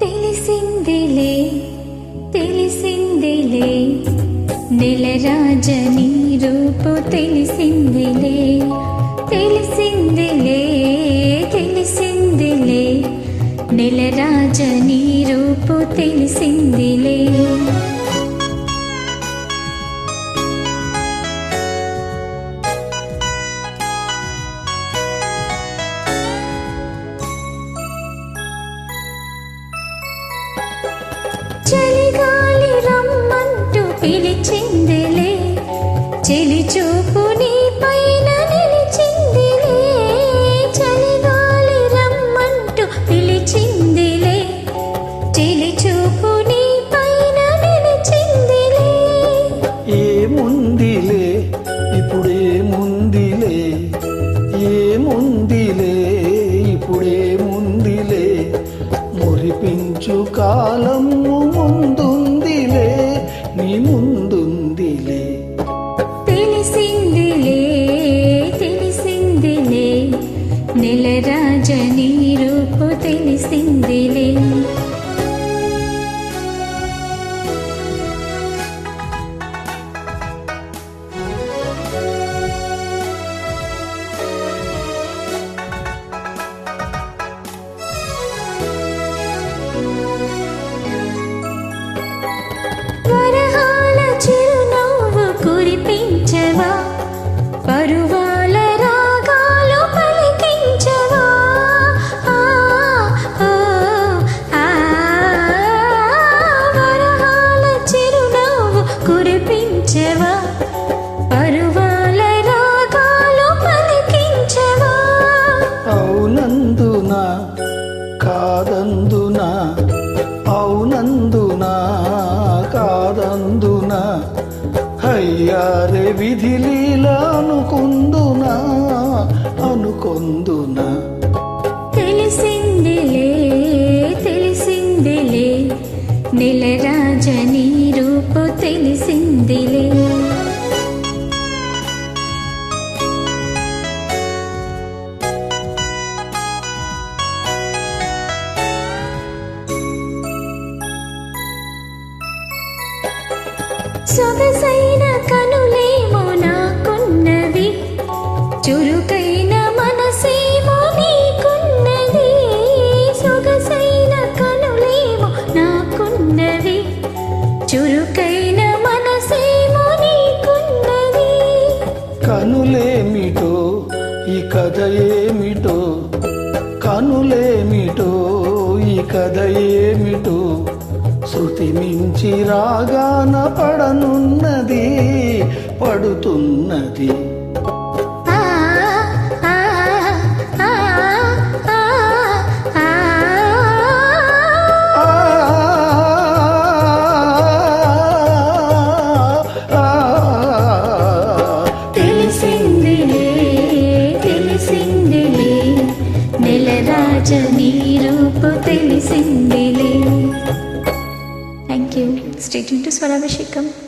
తెలిసిందిలే తెలిసిందిలే నెలరాజని రూపు తెలిసిందిలే తెలిసిందిలే తెలిసిందిలే నెలరాజని రూపు తెలిసిందిలే. పిలిచిందిలే చెలి చూపు నీ పైన నిలిచిందిలే చలిగాలి రమ్మంటూ పిలిచిందిలే చెలి చూపు నీ పైన నిలిచిందిలే. ఏముందిలే ఇప్పుడేముందిలే ఏముందిలే ఇప్పుడేముందిలే మురిపించు కాలం కాదందున అవునందున కాదందున అయ్యారే విధి లీల అనుకుందున. అనుకొందునా తెలిసిందిలే తెలిసిందిలే నిలరాజని సొగసైన కనులేమో నాకున్నవి చురుకైన మనసేమో నీకున్నది. సొగసైన కనులేమో నాకున్నవి చురుకైన మనసేమో నీకున్నది. కనులేమిటో ఈ కథ ఏమిటో? కనులేమిటో ఈ కథ ఏమిటో? శృతి మించి రాగాన పడనున్నది పడుతున్నది. తెలిసిందిలే తెలిసిందిలే నెలరాజ నీ రూపు తెలిసిందిలే you. Stay tuned to Swaravashikam.